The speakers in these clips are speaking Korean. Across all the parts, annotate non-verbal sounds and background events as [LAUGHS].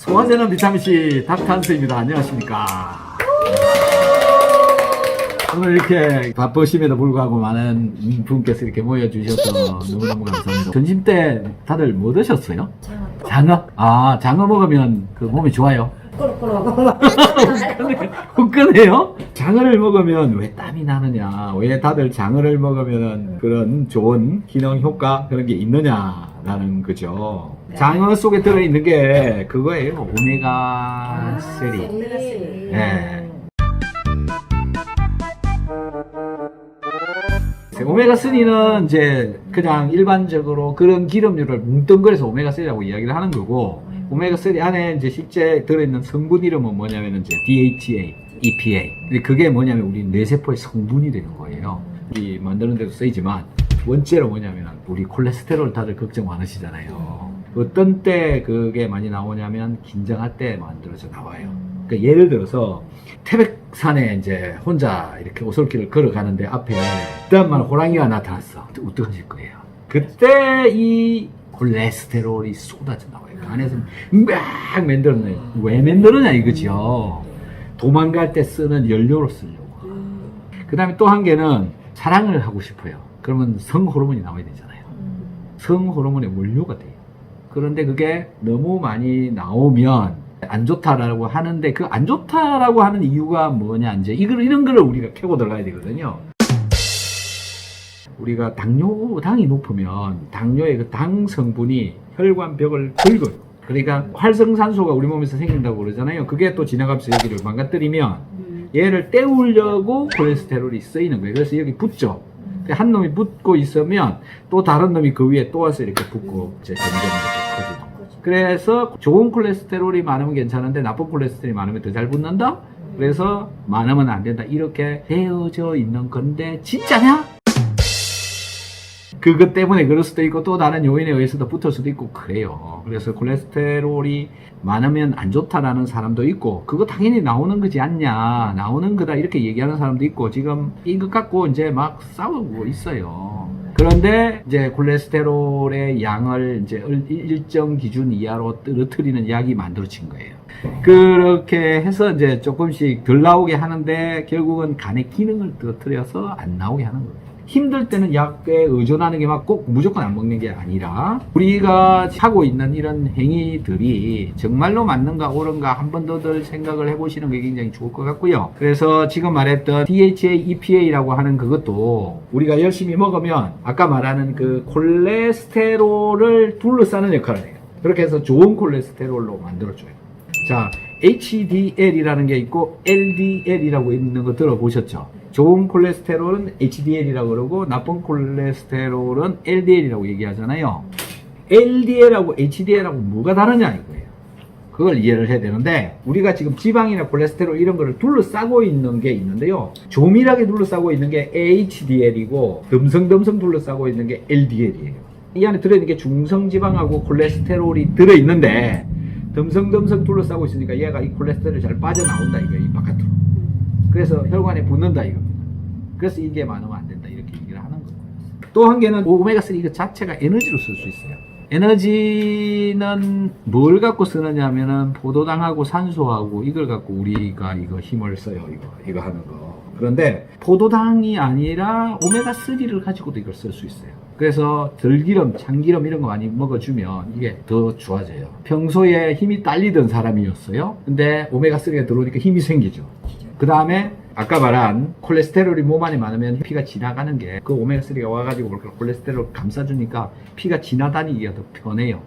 소화제는 비타민C 닥탄스입니다. 안녕하십니까. 오늘 이렇게 바쁘심에도 불구하고 많은 분께서 이렇게 모여주셔서 너무너무 감사합니다. 점심 때 다들 뭐 드셨어요? 장어? 아, 장어 먹으면 그 몸이 좋아요? [LAUGHS] 후끈해요? 장어를 먹으면 왜 땀이 나느냐? 왜 다들 장어를 먹으면 그런 좋은 기능 효과 그런 게 있느냐라는 거죠. 장어 속에 들어있는 게 그거예요. 오메가 3. 네. 오메가 3는 이제 그냥 일반적으로 그런 기름류를 뭉뚱그려서 오메가 3라고 이야기를 하는 거고 오메가 3 안에 이제 실제 들어있는 성분 이름은 뭐냐면 이제 DHA, EPA. 근데 그게 뭐냐면 우리 뇌세포의 성분이 되는 거예요. 우리 만드는 데도 쓰이지만 원죄로 뭐냐면 우리 콜레스테롤 다들 걱정 많으시잖아요. 어떤 때 그게 많이 나오냐면 긴장할 때 만들어져 나와요. 그러니까 예를 들어서 태백산에 이제 혼자 이렇게 오솔길을 걸어가는데 앞에 그다음만 호랑이가 나타났어. 어떡하실 거예요? 그때 이 콜레스테롤이 쏟아져 나와요. 그 안에서 막 만들어내. 왜 만들었냐 이거죠. 도망갈 때 쓰는 연료로 쓰려고. 그 다음에 또 한 개는 사랑을 하고 싶어요. 그러면 성 호르몬이 나와야 되잖아요. 성 호르몬의 원료가 돼요. 그런데 그게 너무 많이 나오면 안 좋다라고 하는데 그 안 좋다라고 하는 이유가 뭐냐 이제 이걸 이런 거를 우리가 캐고 들어가야 되거든요. 우리가 당뇨 당이 높으면 당뇨의 그 당 성분이 혈관벽을 긁어요. 그러니까 활성산소가 우리 몸에서 생긴다고 그러잖아요. 그게 또 지나가면서 여기를 망가뜨리면 얘를 때우려고 콜레스테롤이 쓰이는 거예요. 그래서 여기 붙죠. 근데 한 놈이 붙고 있으면 또 다른 놈이 그 위에 또 와서 이렇게 붙고 이제 점점 이렇게 커지는 거죠. 그래서 좋은 콜레스테롤이 많으면 괜찮은데 나쁜 콜레스테롤이 많으면 더 잘 붙는다? 그래서 많으면 안 된다. 이렇게 되어져 있는 건데 진짜냐? 그것 때문에 그럴 수도 있고 또 다른 요인에 의해서도 붙을 수도 있고 그래요. 그래서 콜레스테롤이 많으면 안 좋다라는 사람도 있고 그거 당연히 나오는 거지 않냐 나오는 거다 이렇게 얘기하는 사람도 있고 지금 이것 갖고 이제 막 싸우고 있어요. 그런데 이제 콜레스테롤의 양을 이제 일- 일정 기준 이하로 떨어뜨리는 약이 만들어진 거예요. 그렇게 해서 이제 조금씩 덜 나오게 하는데 결국은 간의 기능을 떨어뜨려서 안 나오게 하는 거예요. 힘들 때는 약에 의존하는 게 막 꼭 무조건 안 먹는 게 아니라 우리가 하고 있는 이런 행위들이 정말로 맞는가 옳은가 한 번 더들 생각을 해보시는 게 굉장히 좋을 것 같고요. 그래서 지금 말했던 DHA, EPA라고 하는 그것도 우리가 열심히 먹으면 아까 말하는 그 콜레스테롤을 둘러싸는 역할을 해요. 그렇게 해서 좋은 콜레스테롤로 만들어줘요. 자, HDL이라는 게 있고 LDL이라고 있는 거 들어보셨죠? 좋은 콜레스테롤은 HDL이라고 그러고 나쁜 콜레스테롤은 LDL이라고 얘기하잖아요. LDL하고 HDL하고 뭐가 다르냐 이거예요. 그걸 이해를 해야 되는데 우리가 지금 지방이나 콜레스테롤 이런 거를 둘러싸고 있는 게 있는데요. 조밀하게 둘러싸고 있는 게 HDL이고 듬성듬성 둘러싸고 있는 게 LDL이에요. 이 안에 들어있는 게 중성지방하고 콜레스테롤이 들어있는데 듬성듬성 둘러싸고 있으니까 얘가 이 콜레스테롤이 잘 빠져나온다 이거예요. 이 바깥으로. 그래서 혈관에 붙는다 이겁니다. 그래서 이게 많으면 안 된다 이렇게 얘기를 하는 거고요. 또 한 개는 오메가3 이거 자체가 에너지로 쓸 수 있어요. 에너지는 뭘 갖고 쓰느냐 하면은 포도당하고 산소하고 이걸 갖고 우리가 이거 힘을 써요. 이거 이거 하는 거. 그런데 포도당이 아니라 오메가3를 가지고도 이걸 쓸 수 있어요. 그래서 들기름, 참기름 이런 거 많이 먹어주면 이게 더 좋아져요. 평소에 힘이 딸리던 사람이었어요. 근데 오메가3가 들어오니까 힘이 생기죠. 그 다음에 아까 말한 콜레스테롤이 몸 안에 많으면 피가 지나가는 게 그 오메가3가 와가지고 콜레스테롤 감싸주니까 피가 지나다니기가 더 편해요.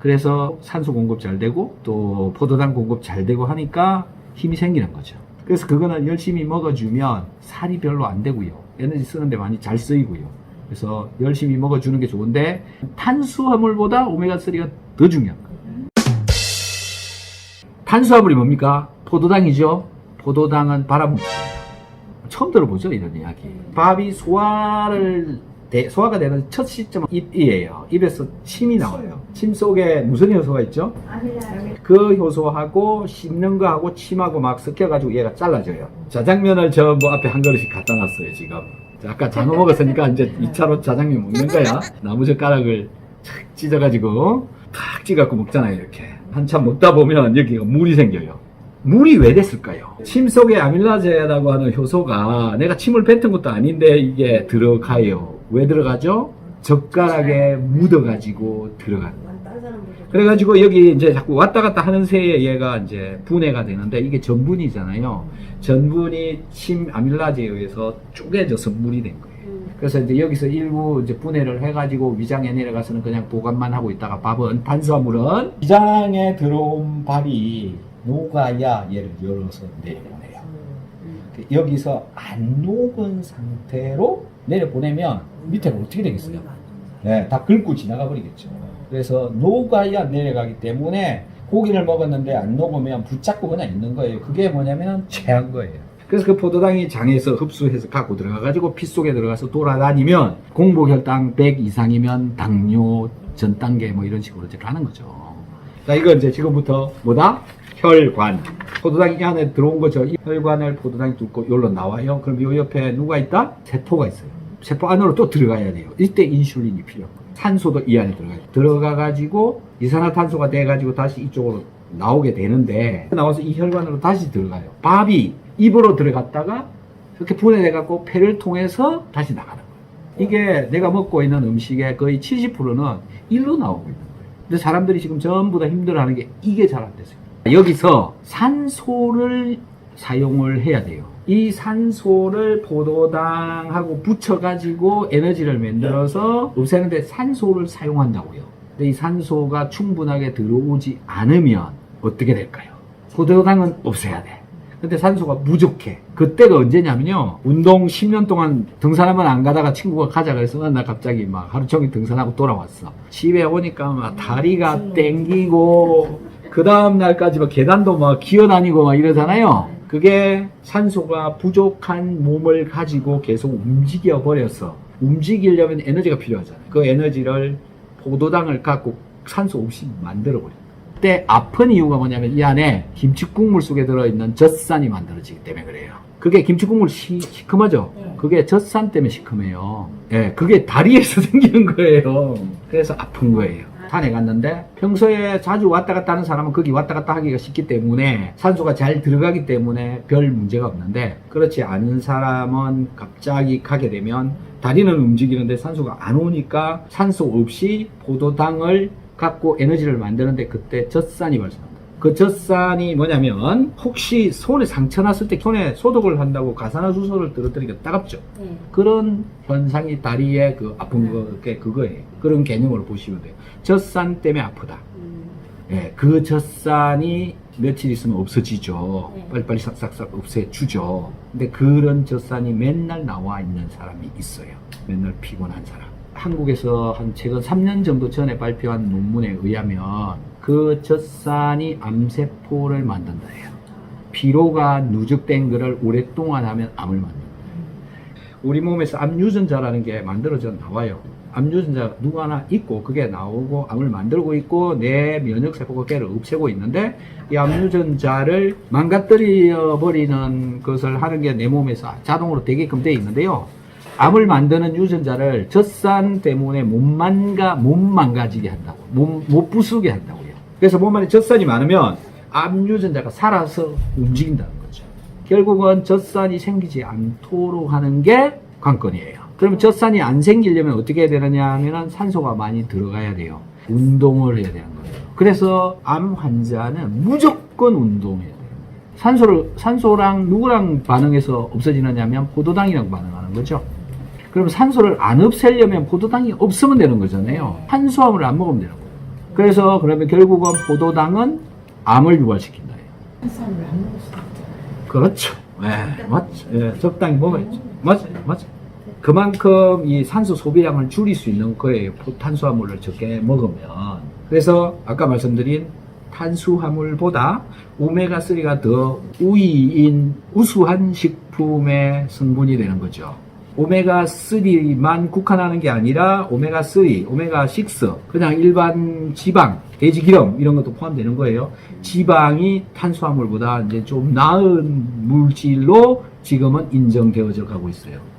그래서 산소 공급 잘 되고 또 포도당 공급 잘 되고 하니까 힘이 생기는 거죠. 그래서 그거는 열심히 먹어주면 살이 별로 안 되고요. 에너지 쓰는데 많이 잘 쓰이고요. 그래서 열심히 먹어주는 게 좋은데 탄수화물보다 오메가3가 더 중요한 거예요. 탄수화물이 뭡니까? 포도당이죠. 포도당은 발암물질입니다. 처음 들어보죠 이런 이야기. 밥이 소화를 대- 소화가 되는 첫 시점은 입이에요. 입에서 침이 나와요. 침 속에 무슨 효소가 있죠? 그 효소하고 씹는 거하고 침하고 막 섞여가지고 얘가 잘라져요. 자장면을 전부 앞에 한 그릇씩 갖다 놨어요 지금. 자, 아까 장어 먹었으니까 이제 2차로 자장면 먹는 거야. 나무젓가락을 착 찢어가지고 탁 찢어갖고 먹잖아요 이렇게. 한참 먹다 보면 여기가 물이 생겨요. 물이 왜 됐을까요? 침 속에 아밀라제라고 하는 효소가 내가 침을 뱉은 것도 아닌데 이게 들어가요. 왜 들어가죠? 젓가락에 묻어가지고 들어가는 거예요. 그래가지고 여기 이제 자꾸 왔다 갔다 하는 새에 얘가 이제 분해가 되는데 이게 전분이잖아요. 전분이 침 아밀라제에 의해서 쪼개져서 물이 된 거예요. 음. 그래서 이제 여기서 일부 이제 분해를 해가지고 위장에 내려가서는 그냥 보관만 하고 있다가 밥은 탄수화물은 위장에 들어온 밥이 녹아야 얘를 열어서 내려보내요. 음. 여기서 안 녹은 상태로 내려보내면 밑에가 어떻게 되겠어요? 네, 다 긁고 지나가 버리겠죠. 그래서 녹아야 내려가기 때문에 고기를 먹었는데 안 녹으면 붙잡고 그냥 있는 거예요. 그게 뭐냐면 체한 거예요. 그래서 그 포도당이 장에서 흡수해서 갖고 들어가가지고 피 속에 들어가서 돌아다니면 공복혈당 100 이상이면 당뇨 전 단계 뭐 이런 식으로 이제 가는 거죠. 자, 이거 이제 지금부터 뭐다? 혈관. 포도당이 이 안에 들어온 거죠. 이 혈관을 포도당이 뚫고 여기로 나와요. 그럼 요 옆에 누가 있다? 세포가 있어요. 세포 안으로 또 들어가야 돼요. 이때 인슐린이 거예요. 산소도 이 안에 들어가요. 들어가가지고 이산화탄소가 돼가지고 다시 이쪽으로 나오게 되는데 나와서 이 혈관으로 다시 들어가요. 밥이 입으로 들어갔다가 이렇게 분해돼갖고 폐를 통해서 다시 나가는 거예요. 이게 내가 먹고 있는 음식의 거의 70%는 일로 나오고 있는 거예요. 근데 사람들이 지금 전부 다 힘들어하는 게 이게 잘 안 됐어요. 여기서 산소를 사용을 해야 돼요. 이 산소를 포도당하고 붙여가지고 에너지를 만들어서 없애는데 산소를 사용한다고요. 근데 이 산소가 충분하게 들어오지 않으면 어떻게 될까요? 포도당은 없애야 돼. 근데 산소가 부족해. 그때가 언제냐면요. 운동 10년 동안 등산 한번 안 가다가 친구가 가자 그래서 어느 날 갑자기 막 하루 종일 등산하고 돌아왔어. 집에 오니까 막 다리가 땡기고 그 다음 날까지 막 계단도 막 기어다니고 막 이러잖아요. 그게 산소가 부족한 몸을 가지고 계속 움직여 버렸어. 움직이려면 에너지가 필요하잖아요. 그 에너지를 포도당을 갖고 산소 없이 만들어 버려. 그때 아픈 이유가 뭐냐면 이 안에 김치 국물 속에 들어있는 젖산이 만들어지기 때문에 그래요. 그게 김치 국물 시, 시큼하죠? 네. 그게 젖산 때문에 시큼해요. 예, 그게 다리에서 [LAUGHS] 생기는 거예요. 그래서 아픈 거예요. 산에 갔는데 평소에 자주 왔다 갔다 하는 사람은 거기 왔다 갔다 하기가 쉽기 때문에 산소가 잘 들어가기 때문에 별 문제가 없는데 그렇지 않은 사람은 갑자기 가게 되면 다리는 움직이는데 산소가 안 오니까 산소 없이 포도당을 갖고 에너지를 만드는데 그때 젖산이 발생합니다. 그 젖산이 뭐냐면 혹시 손에 상처 났을 때 손에 소독을 한다고 가산화수소를 떨어뜨리니까 따갑죠. 네. 그런 현상이 다리에 그 아픈 거게 그거예요. 그런 개념으로 보시면 돼요. 젖산 때문에 아프다. 음. 예, 그 젖산이 며칠 있으면 없어지죠. 네. 빨리빨리 싹싹싹 없애주죠. 근데 그런 젖산이 맨날 나와 있는 사람이 있어요. 맨날 피곤한 사람. 한국에서 한 최근 3년 정도 전에 발표한 논문에 의하면 그 젖산이 암세포를 만든다 해요. 피로가 누적된 거를 오랫동안 하면 암을 만든다. 우리 몸에서 암 유전자라는 게 만들어져 나와요. 암 유전자 누구 하나 있고 그게 나오고 암을 만들고 있고 내 면역 세포가 걔를 없애고 있는데 이 암 유전자를 망가뜨려 버리는 것을 하는 게 내 몸에서 자동으로 되게끔 돼 있는데요. 암을 만드는 유전자를 젖산 때문에 못 망가 못 망가지게 한다고 못, 못 부수게 한다고요. 그래서 몸 안에 젖산이 많으면 암 유전자가 살아서 움직인다는 거죠. 결국은 젖산이 생기지 않도록 하는 게 관건이에요. 그러면 젖산이 안 생기려면 어떻게 해야 되느냐 하면 산소가 많이 들어가야 돼요. 운동을 해야 되는 거예요. 그래서 암 환자는 무조건 운동해야 돼요. 산소를, 산소랑 누구랑 반응해서 없어지느냐 하면 포도당이랑 반응하는 거죠. 그러면 산소를 안 없애려면 포도당이 없으면 되는 거잖아요. 탄수화물을 안 먹으면 되는 거예요. 그래서 그러면 결국은 포도당은 암을 유발시킨다. 탄수화물 안 먹을 수도 있죠. 그렇죠. 예, 맞죠. 예, 적당히 먹어야죠. 맞아요, 맞아요. 그만큼 이 산소 소비량을 줄일 수 있는 거예요. 포- 탄수화물을 적게 먹으면. 그래서 아까 말씀드린 탄수화물보다 오메가3가 더 우위인 우수한 식품의 성분이 되는 거죠. 오메가3만 국한하는 게 아니라 오메가3, 오메가6, 그냥 일반 지방, 돼지 기름 이런 것도 포함되는 거예요. 지방이 탄수화물보다 이제 좀 나은 물질로 지금은 인정되어져 가고 있어요.